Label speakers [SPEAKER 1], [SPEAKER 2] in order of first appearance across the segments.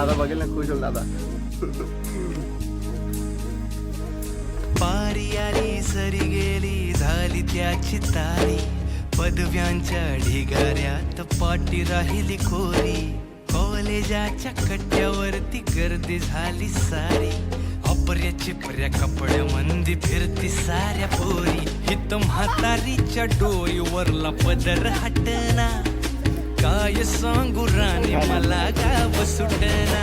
[SPEAKER 1] दादा बघेल ना खुश होईल दादा.
[SPEAKER 2] पारी आली सरी गेली झाली त्याची तारी. पदव्यांच्या ढिगाऱ्यात पाटी राहिली कोरी. कॉलेजाच्या कट्ट्यावरती गर्दी झाली सारी. अपर्या चिपऱ्या कपड्या मंदी फिरती साऱ्या पोरी. हित म्हातारीच्या डोईवरला पदर हटना. काय सांगू राणी मला गाव सुटना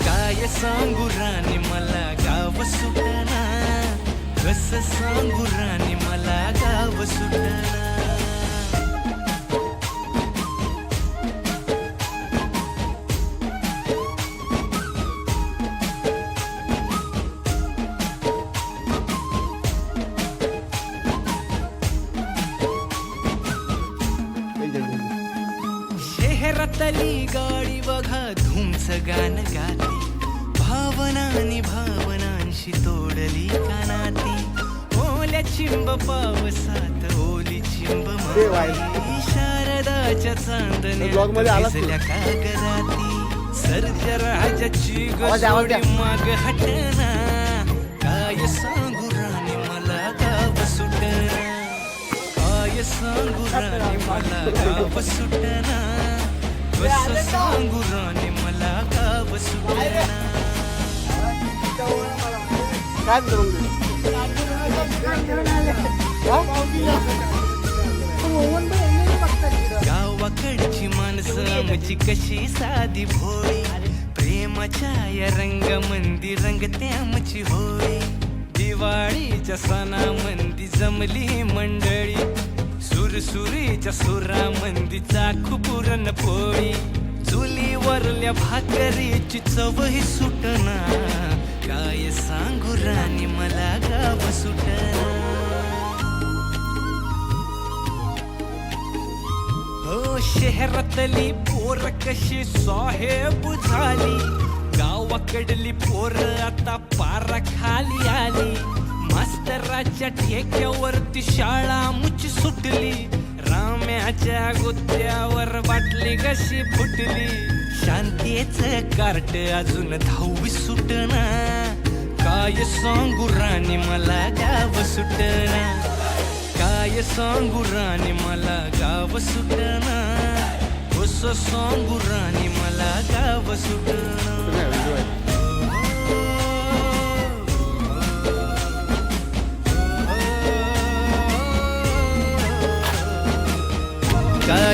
[SPEAKER 2] काय सांगू राणी मला गाव सुटना कस सांगू राणी मला गाव सुटना शहरातली गाडी बघा धुमच गाणं गाते. भावनानी भावनांशी तोडली कानाती. ओल्या चिंब पावसात ओली चिंब
[SPEAKER 1] ते वाई.
[SPEAKER 2] माई शारदाच्या चांदण्या. भिजल्या कागदाती.
[SPEAKER 1] आवाज द्या.
[SPEAKER 2] गजोडी माग हटना. काय सांगू राणी मला गाव सुटना. काय सांगू राणी मला गाव सुटना. सांगू राणी मला
[SPEAKER 1] काय तुझं मग?
[SPEAKER 2] गावाकडची माणसं आमची कशी साधी भोळी? प्रेमाच्या या रंगामंदी रंगते आमची होळी. दिवाळीच्या सणामंदी जमली मंडळी. सुरसुरीच्या सुरामंदी चाखू पुरण पोळी. चुलीवरल्या भाकरीची चवही सुटना. काय सांगू राणी मला गाव सुटना. हो शहरातली पोर कशी साहेब झाली गावाकडली पोर आता पार मास्तराच्या ठेक्यावरती शाळा मुची सुटली. राम्याच्या गुत्त्यावर बाटली कशी फुटली. शांतीच कार्ट अजून धावी सुटना. काय सांगू राणी मला गाव सुटना. काय सांगू राणी मला गाव सुटना. कस सांगू राणी मला गाव सुटना.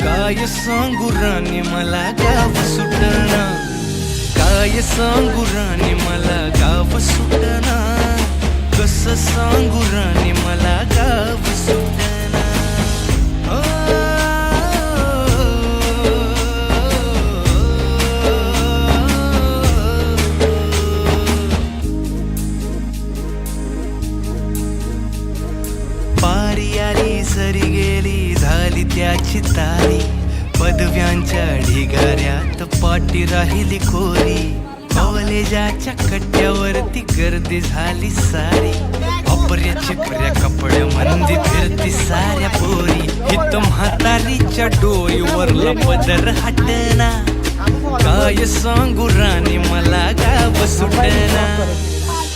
[SPEAKER 2] काय सांगू राणी मला गाव सुटना काय सांगू राणी मला गाव सुटना कस सांगू राणी? पदव्यांच्या ढिगाऱ्यात पाटी राहिली कोरी कॉलेजाच्या कट्ट्यावरती गर्दी झाली सारी. अपर्या चिपऱ्या कपड्या मंदी फिरती साऱ्या पोरी. हित म्हातारीच्या डोळीवर पदर हटना काय सांगू राणी मला गाव सुटना.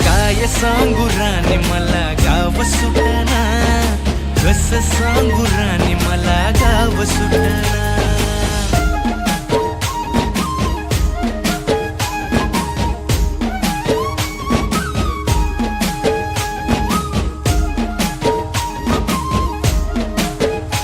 [SPEAKER 2] काय सांगू राणी मला गाव सुटना. कस सांगू राणी मला गाव सुटना.